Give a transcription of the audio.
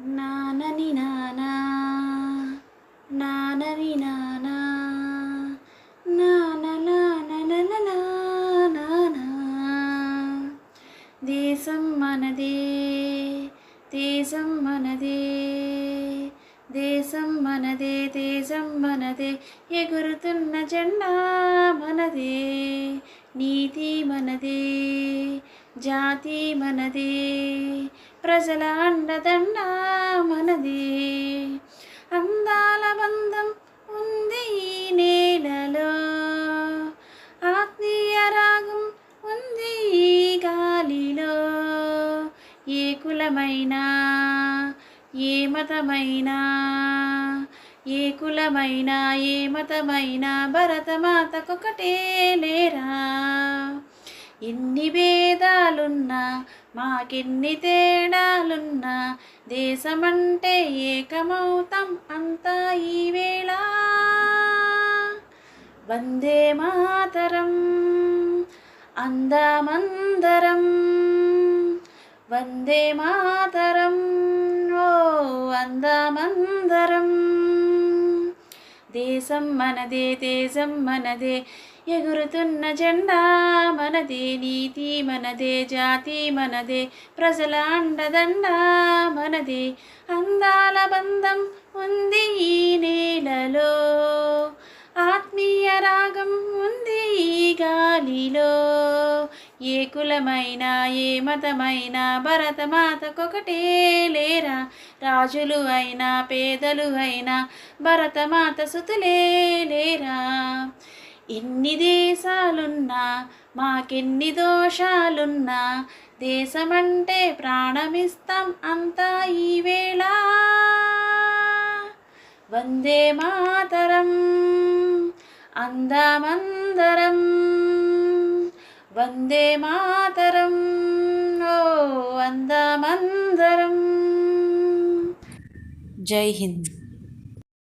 నానని నానా నానని నానా దేశం మనదే దేశం మనదే దేశం మనదే దేశం మనదే ఎగురుతున్న జెండా మనదే నీతి మనదే జాతి మనదే ప్రజల అండదండ మనది. అందాల బంధం ఉంది ఈ నేలలో. ఆత్మీయ రాగం ఉంది ఈ గాలిలో. ఏ కులమైనా ఏ మతమైనా ఏ కులమైనా ఏ మతమైనా భరతమాతకొకటే లేరా? ఎన్ని భేదాలున్న మాకెన్ని తేడాలున్నా దేశమంటే ఏకమవుతాం అంతా ఈ వేళ. వందే మాతరం అందామందరం. వందే మాతరం ఓ అందామందరం. దేశం మనదే దేశం మనదే. ఎగురుతున్న జెండా మనదే నీతి మనదే జాతి మనదే. ప్రజల అండదండ మనదే. అందాల బంధం ఉంది ఈ నేలలో. ఆత్మీయ రాగం ఉంది ఈ గాలిలో. ఏ కులమైనా ఏ మతమైనా భరతమాతకొకటే లేరా. రాజులు అయినా పేదలు అయినా భరతమాత సుతులే లేరా. ఎన్ని దేశాలున్నా మాకెన్ని దోషాలున్నా దేశమంటే ప్రాణమిస్తాం అంతా ఈవేళ వందే మాతరం అందామందరం. వందే మాతరం. ఓ అందామందరం జై హింద్.